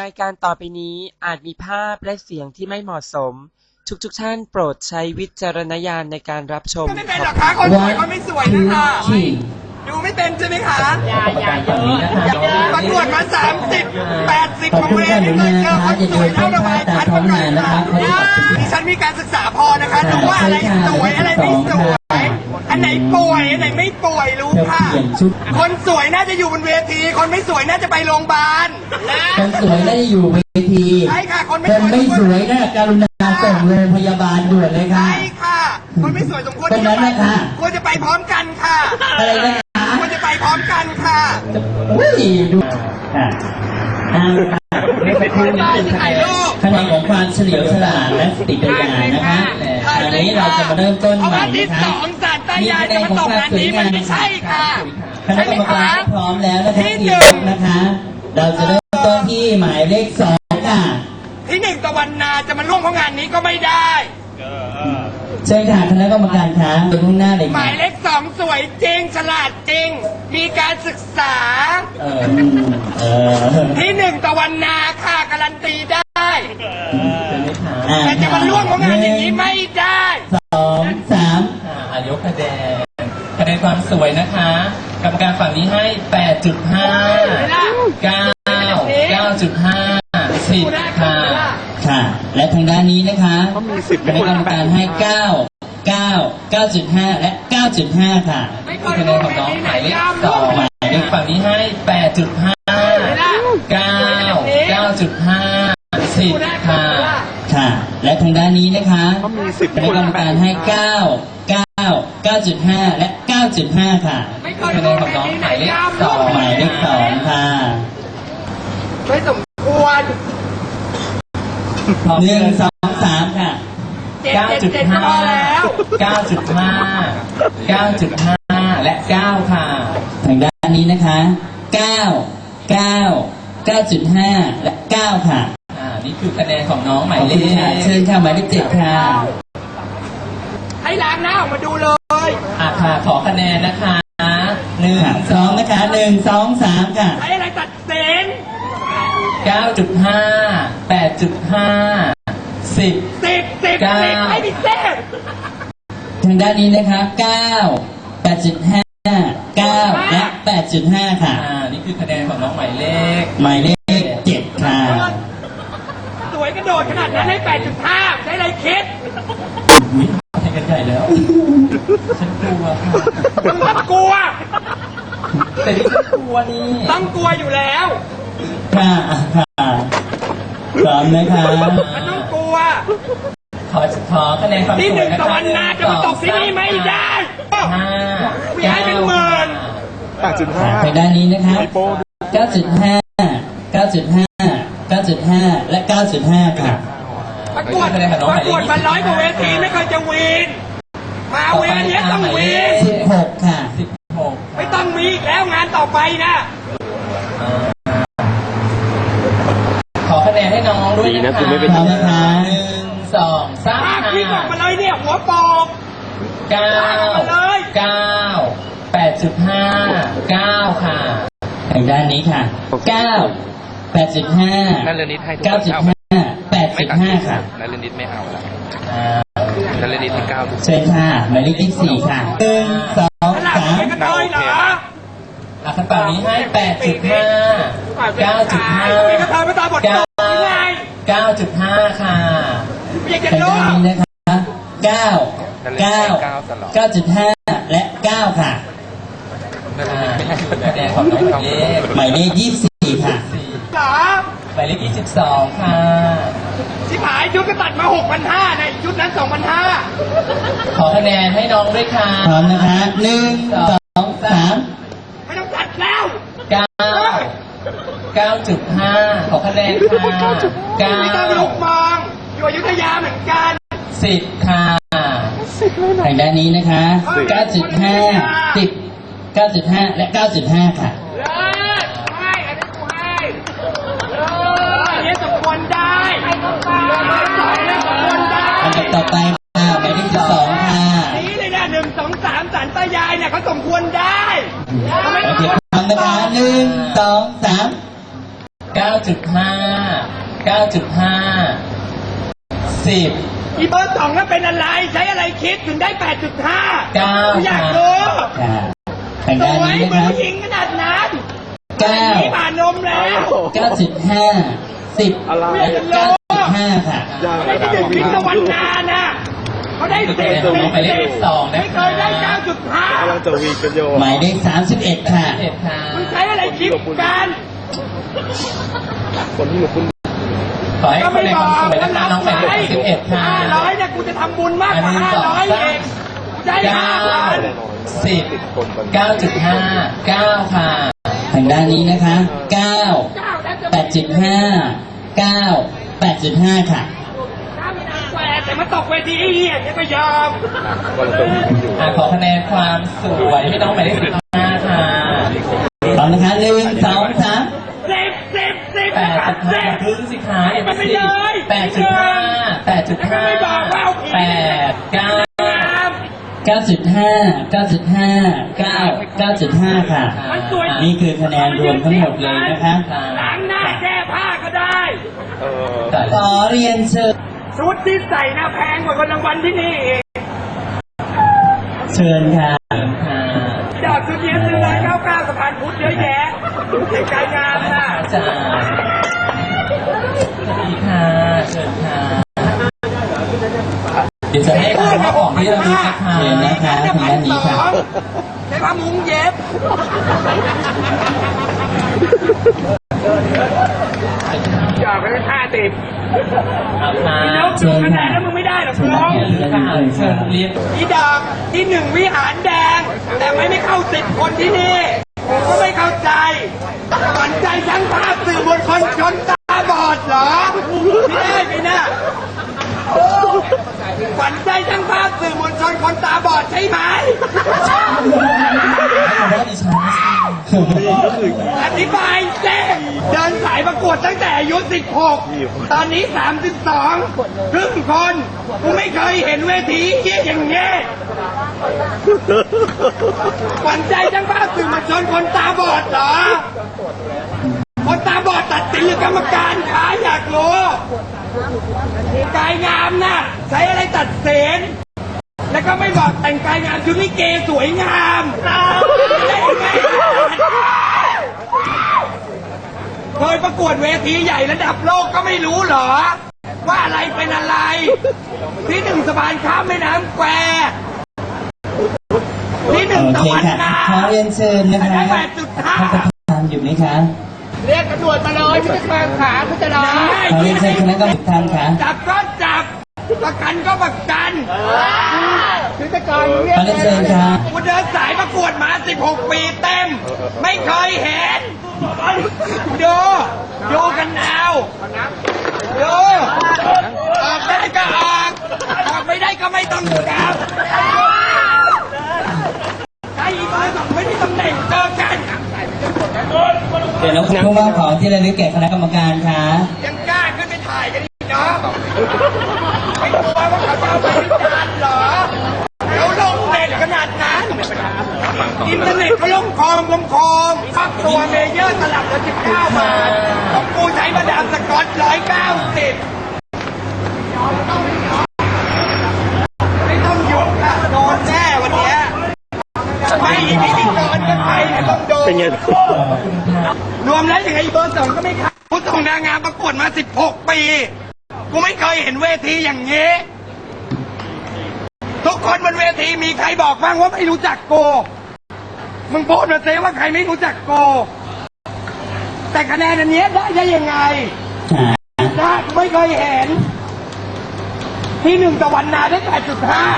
รายการต่อไปนี้อาจมีภาพและเสียงที่ไม่เหมาะสม ทุกๆท่านโปรดใช้วิจารณญาณในการรับชม ก็ไม่เป็นหรอกคะคนสวยคนไม่สวยนะคะ ดูไม่เป็นใช่ไหมคะอย่าอย่าเยอะอย่าเยอะประกวดมา30 80ของเวรไม่เคยเจอคนสวยเท่าระบายชัดมาก่อนค่ะดิฉันมีการศึกษาพอนะคะรู้ว่าอะไรสวยอะไรไม่สวยอันไหนป่วยอันไหนไม่ป่วยรู้ค่ะ คนสวยน่าจะอยู่บนเวที คนไม่สวยน่าจะไปโรงพยาบาลนะคนสวยได้อยู่เวทีใช่ค่ะคนไม่คสนวยไม่สวยน่ะกรุณาส่งโรงพยาบาลด่วนเลยค่ะใช่ค่ะคนไม่สวยสมควรตรงนั้นนะคะควรจะไปพร้อมกันค่ะอะไรนะคะควรจะไปพร้อมกั นค่ะอุ้ยดูค่ะอ่าเรียกไปคุยนิดนึงค่ะถ่ายรูปคะแนนของความเฉลียวฉลาดและสติปัญญานะคะตอนนี้เราจะมาเริ่มต้นใหม่ว่าที่นะสคะองสารตายายจะมาตกงานนี้มันไม่ใช่ค่ะคณะกรรมการพร้อมแล้วนะคะที่หนึ่มงนะคะ เราจะเริ่มต้นที่หมายเลขสองค่ะ ที่หนึ่งตะวันนาจะมาร่วมเพราะงานนี้ก็ไม่ได้ เชิญค่ะคณะกรรมการคะไปข้างหน้าเลยหค่ะมายเลขสองสวยจริง ฉลาดจริง มีการศึกษา เออเออที่หนึ่งตะวันนาค่ะการันตีได้ อ่าแต่จะมาร่วมเพราะงานอย่างนี้ไม่ได้ สองสามอ่าอายกคะแนนคะแนนความสวยนะคะ กรรมการฝั่งนี้ให้ 8.5 9 9.5 10 ค่ะ ค่ะ และทางด้านนี้นะคะคณะกรรมการให้เก้าเก้าเก้าจุดห้าและเก้าจุดห้าค่ะไม่เคคะยแนร่วนมของแบบน้องนี้หไหนมายเลขย่ามสร่อวมงหมายเลขฝั่งนี้ให้8.5 9 9.5 10ค่ะค่ะ และทางด้านนี้นะคะคณะกรรมการให้เก้าเก้าเก้าจุดห้าและเก้าจุดห้าค่ะไม่เคยคะแนร่วนมของแบบน้องนี้หไหนมายเลขย่ามสร่อวมงหมายเลขสองค่ะไม่สมควร หนึ่งสองสามค่ะเจ็ดเจ็ดเจ็ดก็พอแล้ว9.5 9.5และ9ค่ะ ทางด้านนี้นะคะเก้าเก้าเก้าจุดห้าและเก้าค่ะอ่านี่คือคะแนนของน้องหขมาอยบเลคุณค่ะขเชิญค่ะหมายเลขเจ็ดค่ะ ให้ล้างหน้าออกมาดูเลย อะค่ะขอคะแนนนะคะหนึ่ง ค่ะสองนะคะหนึ่งสองสามค่ะใช้อะไรตัดสิน เก้าจุดห้าแปดจุดห้าสิบ สิบสิบเก้า สิบให้พิเศษทางด้านนี้นะคะ9 8.5 9แปดจุดห้าเก้าและ8.5ค่ะ อ่า นี่คือคะแนนของน้องหมายเลข หมายเลข7ค่ะสวยกระโดดขนาดนั้นให้แปดจุดห้าใช้อะไรคิดอุ้ยให้กันใหญ่แล้ว ฉันกลัวค่ะมึงต้องกลัว แต่ที่ฉันกลัวนี่ ต้องกลัวอยู่แล้ว ค่ะค่ะพร้อมนะคะมันต้องกลัว ขอขอคะแนนความที่สหวยนึ่งนะคะตะวันนาจะมาตกที่นี่ไม่ได้ห้ามีให้เป็นหมื่นค่ะทางด้านนี้นะคะ9.5 9.5 9.5และ9.5ค่ะประกวดประกวดมาร้อยกว่าเวทีไม่เคยจะวีนมาเวรเนี้ยต้องวีน16ค่ะสิบหกไม่ต้องมีอีกแล้วงานต่อไปนะขอ คะแนนให้น้องด้วยนะคะพร้อมนะคะหนึ่งสองสามภาพค่ะที่ออกมาเลยเนี่ยหัวโปกเก้าเลยเก้าแปดจุดห้าเก้าค่ะทางด้านนี้ค่ะ9 8.5นั่นเรนิดให้ทุกคนเอา9.5 8.5ค่ะนั่นเรนิดไม่เอาแล้วอ่านั่นเรนิดให้เก้าทุกเชิญค่ะหมายเลข24ค่ะหนึ่งสองขนาดสามนี้ก็น้อยเหรอ อะขั้นตอนนี้ให้แปดจุดห้าเก้าจุดห้ามีกระเทยมาตามบทจเก้าบยังไงเก้าจุดห้าค่ะไม่อยากจะทางรู้ด้านนี้นะคะเก้าเก้าเก้าจุดห้าและเก้าค่ะนั่นเรอ่านิดไม่ให้คะแนนของน้องหมายเลขหมายเลขยี่สิบสี่ค่ะสี่เหรอหมายเลขยี่สิบสองค่ะชิบหายชุดก็ตัดมา6,500ในชุดนั้น2,500ขอคะแนนให้น้องด้วยค่ะพร้อมนะคะหนึ่งสองสาม ไม่ต้องตัดแล้วเก้าเก้าจุดห้าขอคะแนนค่ะเก้าไม่ต้องลุกมองอยู่อยุธยาเหมือนกันสิบค่ะทางด้านนี้นะคะเก้าจุดห้าสิบเก้าจุดห้าและเก้าจุดห้าค่ะเลิศให้อันนี้กูให้เลิศอันนี้สมควรได้ให้ก็ไปสองเนี่ยสมควรได้อันดับต่อไปค่ะหมายเลขสิบสองค่ะนี่เลยนะหนึ่งสองสามสันตายายเนี่ยเขาสมควรได้ สองสามเก้าจุดห้าเก้าจุดห้าสิบอีเบอร์สองนั้นเป็นอะไร ใช้อะไรคิดถึงได้8.5เก้าอยากค่ะรู้ค่ะทางสด้านวยนี้เหนะมือนคะผู้หญิงขนาดนั้นเก้านี่ผ่านนมแล้วเก้าจุดห้าสิบและเก้าจุดห้าค่ะวิศวรรณานะ เขาได้สุดสิเด่บนของหมายเลขสองนะไม่เคคะยได้9.5หมายเลขสามสิบเอ็ดค่ะเจ็ดค่ะมึงใช้อะไรคิดกันขอให้ก็คนไม่ในบคอวามกสวยก็นะคะนับน้องหมายเลไว้ขสิบเอ็ดค่ะห้าร้อยเนี่ยกูจะทำบุญมากกว่าอันนี้ห้าสองร้อยเองกูได้เก้าห้าพันสิบเก้าจุดห้าเก้าค่ะทางด้านนี้นะคะเก้าเก้าแล้วจะแปดจุดห้าเก้าแปดจุดห้าค่ะ แหวแต่มาตกเวทีไอ้เหี้ยเนี่ยไม่ยอมอะขอคะแนนความสวยให้น้องหมายเลขสิบห้าค่ะพร้อมนะคะหนึ่งสองสามสิบสิบสิบแปดครัจุบดห้าสิบครึ่งสิคะเอ็มมันไม่ซีเลยแปดจุดห้าแปดจุดห้าไม่บอกว่าเอาผิดแปดเก้าเก้าจุดห้าเก้าจุดห้าเก้าเก้าจุดห้าค่ะ นี่คือคะแนนรวมทั้งหมดเลยนะคะล้างหน้าแก้ผ้าก็ได้แต่ขอเรียนเชิญ ชุดที่ใส่นะแพงกว่าคนรางวัลที่นี่อีกเชิญค่ะค่ะยอดชุดเนี้ยซื้อร้อยเก้าเก้าสะพานพุทธเยอะแยะเด็กกายงานน่ะอาจารย์สวัสดีค่ะเชิญค่ะเดี๋ยวจะให้ดูว่าของที่เราดูนะคะเชิญนะคะทางด้านนี้ค่ะใช้ผ้ามุ้งเย็บ อยากไปเป็นห้าสิบเอาค่ะแล้วดูคะแนนแล้วมึงไม่ได้หรอกน้องเชิญค่ะเชิญเรียนอีดอกที่หนึ่งวิหารแดง แต่ไม่ได้เข้าสิบคนที่นี่ผมก็ไม่เข้าใจสนใจช่างภาพสื่อมวลชนชนตาบอดเหรอไม่ได้ไหมนะฝันใจช่างภาพสื่อมวลชนคนตาบอดใช่ไหม อธิบายเจ้เดินสายประกวดตั้งแต่อายุ 16 ตอนนี้ 32ครึ่งคนกูไม่เคยเห็นเวทีเยี่ยอย่างเงี้ยขวัญใจจังบ้าสื่อมวลชนคนตาบอดเหรอ คนตาบอดตัดสินหรือกรรมการขาอยากรู้กายงามนะใช้อะไรตัดสินแล้วก็ไม่บอกแต่งกายงามชุดลิเกสวยงามได้ไหม เคยประกวดเวทีใหญ่ระดับโลกก็ไม่รู้เหรอ ว่าอะไรเป็นอะไร ที่หนึ่งสะพานข้ามแม่น้ำแควที่หนึ่งโอตะเควันค่ะนาขอเรียนเชิญนะคะได้แปดจุดห้าท่านประธานอยู่ไหมคะเรียกตำรวจมาเลยไม่ใช่ขาคุณจะรอขอเรียนเชิญคณะกรรมการค่ะจับก็จับ ประกันก็ประกัน คือตะกอนขอเรียนเชิญค่ะกูเดินสายประกวดมา 16 ปีเต็ม ไม่เคยเห็นดูดูกันเอาดูออกได้ก็ออกออกไม่ได้ก็ไม่ต้องกลับไอ้อีเบอร์สองไม่ได้ตำแหน่งเจอกันเดี๋ยวเราผู้ว่าของที่ระลึกแก่คณะกรรมการค่ะยังกล้าขึ้นไปถ่ายกันอีกเนาะ อินเทเน็ตเขาลงคอมลงคอมพักตัวเมเยอร์สลับละ19บาทของกูใช้มาดามสกอต190ไม่ต้องหยุดค่ะโดนแน่วันเนี้ยไม่อีกนิดนึงโดนก็ไปเนี่ยต้องโดนเป็นไงรวมแล้วยังไงเบอร์สองก็ไม่เข้ากูส่งนางงามประกวดมา16ปี กูไม่เคยเห็นเวทีอย่างนี้ทุกคนบนเวทีมีใครบอกบ้างว่าไม่รู้จักโก มึงพูดมาเซว่าใครไม่รู้จักโก แต่คะแนนอันเนี้ยได้ได้ยังไงค่ะนะไม่เคยเห็น ที่หนึ่งตะวันนาได้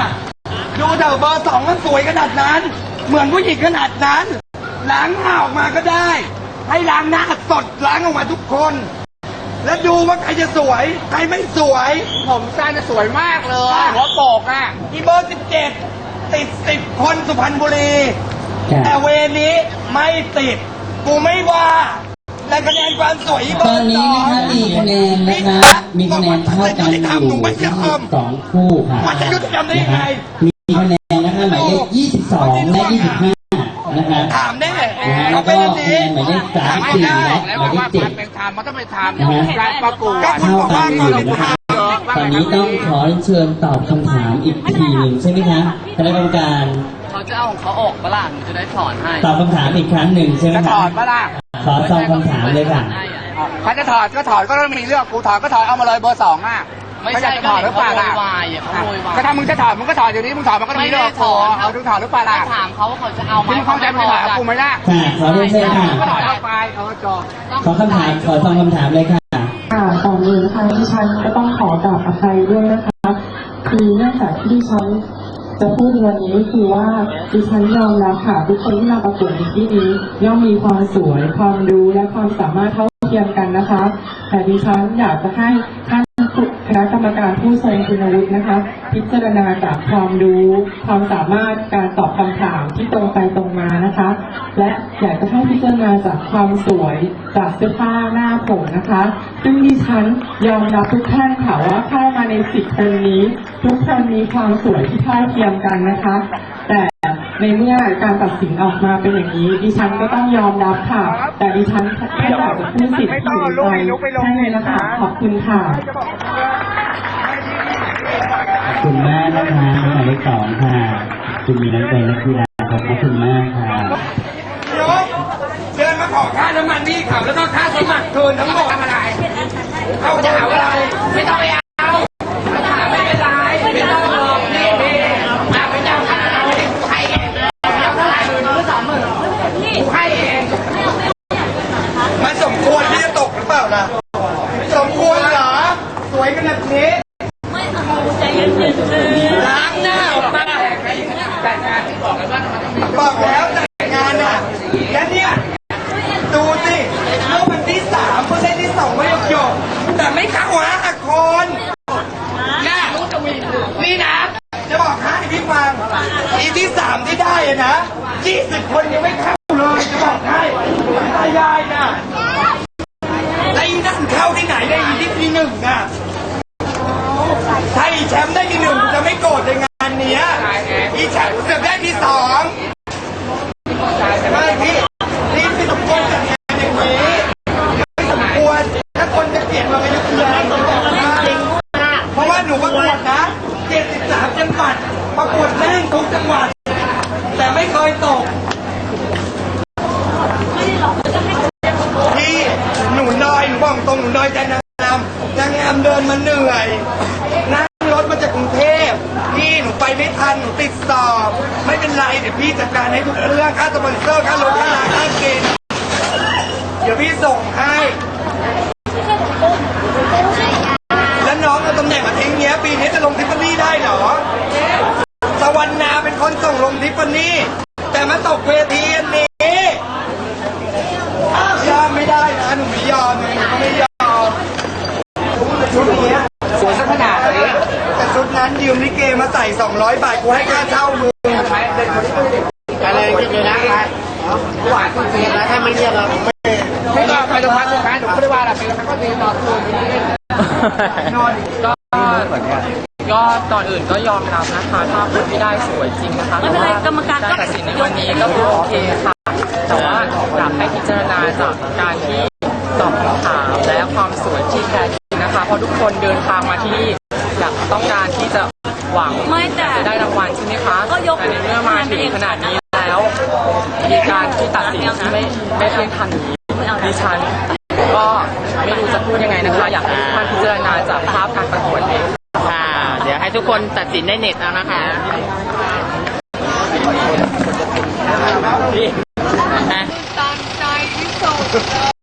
8.5ดูเถอะเบอร์สองมันสวยขนาดนั้น เหมือนผู้หญิงขนาดนั้น ล้างหน้าออกมาก็ได้ ให้ล้างหน้าสดล้างออกมาทุกคน แล้วดูว่าใครจะสวย ใครไม่สวย ผมสั้นจะสวยมากเลยหัวโปกอะ อีเบอร์17ติด10คนสุพรรณบุรีค่ะ แต่เวรนี้ไม่ติด กูไม่ว่าแต่คะแนนความสวยอีเบตออนร์นี้สองนะคะมีคะแนนนะคะมีคะแนนเท่ากันอยู่ที่สองคู่ค่ะมันจะยุติธรรมได้ยังไง มีคะแนนนะคะหมายเลข22 และ 25 นะคะถามแน่นะฮะแล้เขาวเป็ก็นอันคะนี้แนนหมายเลขสามสี่และหมายเลขเจ็ดเป็นทำมันต้องไปทนะฮะำการประกวดเท่ากันอยู่นะคะตอนนี้ต้องขอเชิญตอบคำถามอีกทีหนึ่งใช่ไหมคะคณะกรรมการ เขาจะเอาของเขาออกปะล่ะหนูจะได้ถอนให้ตอบคำถามอีกครั้งหนึ่งใช่ไหมจะถคะอดปะล่ะขอซองคำถามเลยค่ะเขาจะถอดก็ถอดก็ต้องมีเรื่องกูถอดก็ถอดเอามาเลยเบอร์สองอะไม่เขาใช่จะถอดหรือเปล่าล่ะเขาโวยวายอะเขาโวยวายก็ถ้ามึงจะถอดมึงก็ถอดอยู่นี้มึงถอดมันก็ต้องมีเรื่องกูเอาถึงถอดหรือเปล่าล่ะถามเขาว่าเขาจะเอาไหมมึงเข้าใจปัญหากูไหมล่ะค่ะขอเรียนเชิญค่ะ ก็ถอดเอาไปเอาจบขอคำถามขอซองคำถามเลยค่ะ ค่ะก่อนอื่นนะคะดิฉันก็ต้องขอกราบอภัยด้วยนะคะ คือเนื่องจากที่ดิฉัน จะพูดในวันนี้คือว่าดิฉันยอมแล้วค่ะ ทุกคนที่มาประกวดในที่นี้ย่อมมีความสวย ความรู้และความสามารถเท่าเทียมกันนะคะ แต่ดิฉันอยากจะให้ท่าน ณะกรรมการผู้ทรงคุณวุฒินะคะ พิจารณาจากความรู้ ความสามารถการตอบคำถามที่ตรงไปตรงมานะคะ และอยากจะให้พิจารณาจากความสวยจากเสื้อผ้าหน้าผมนะคะ ซึ่งดิฉันยอมรับทุกท่านค่ะว่าเข้ามาในสิบคนนี้ ทุกคนมีความสวยที่เท่าเทียมกันนะคะ แต่ในเมื่อการตัดสินออกมาเป็นอย่างนี้ ดิฉันก็ต้องยอมรับค่ะ แต่ดิฉันแค่อยากจะพูดสิทธิ์ที่อยู่ในใจให้เลยนะคะขอบคุณค่ะขอบ คุณมากนะคะหมายเลขสองค่ะ คุณมีน้ำใจนักกีฬาครับขอบคุณมากค่ะยกเดินมาขอค่าน้ำมันพี่ขับแล้วก็ค่าสมัครคืนทั้งหมดทำอะไรเขาจะหาอะไร ไม่ต้องไป แต่งงานที่บอกแล้วว่ามันต้องมีบอกแล้วแต่งงานอะ แล้วเนี่ยดูสิเมื่อวันที่สามเพื่อได้ที่สองไม่ยกยกแต่ไม่เข้าหาหักคนน่านี่นะ จะบอกให้พี่ฟังอีที่สามที่ได้อะนะยี่สิบคนยังไม่เข้าเลยจะบอกให้ตายายนะแล้นั่นเข้าที่ไหนได้อีที่ที่หนึ่งอะถ้าอีแชมป์ได้ที่หนึ่งจะไม่โกรธในงาน เหนื่อยนั่งรถมาจากกรุงเทพพี่หนูไปไม่ทันหนูติดสอบ ไม่เป็นไรเดี๋ยวพี่จัดการให้ทุกเรื่องค่าสปอนเซอร์ค่ารถค่าลาค่ากินเดี๋ยวพี่ส่งให้แล้วน้องเอาตำแหน่งมาทิ้งเงี้ยปีนี้จะลงทิฟฟานี่ได้เหรอสวรรณาเป็นคนส่งลงทิฟฟานี่ แต่มาตกเวทีอันนี้ยอมไม่ได้นะหนูไม่ยอมหนูก็ไม่ยอมชุดเนี้ยสวยสักขนาดนี้แต่ชุดนั้นยืมลิเกมาใส่ 200 บาท กูให้ค่าเช่ามึงอะไรกันอยู่นะหวานจริงๆนะถ้าไม่เรียกเราไม่ก็ไปตรงนั้นตรงนั้หนูไม่ได้ว่าอะไรไปตรงนั้นก็ตีนอนคืนนอนก็ก็ก่อนอื่นก็ยอมรับนะคะถ้าพูดไม่ได้สวยจริงนะคะไม่เป็นไรกรรมการก็ตัดสินในวันนี้ก็คือโอเคค่ะ แต่ว่าอยากให้พิจารณาจากการที่ตอบคำถามและความสวยที่แท้จริงนะคะ เพราะทุกคนเดินทางมาที่อยากต้องการที่จะ เที่ยงธรรมอย่างนี้ดิฉันก็ไม่รู้จะพูดยังไงนะคะ อยากให้ทุกท่านพิจารณาจากภาพการประกวดเองค่ะ เดี๋ยวให้ทุกคนตัดสินในเน็ตเอานะคะตอนใจที่สุด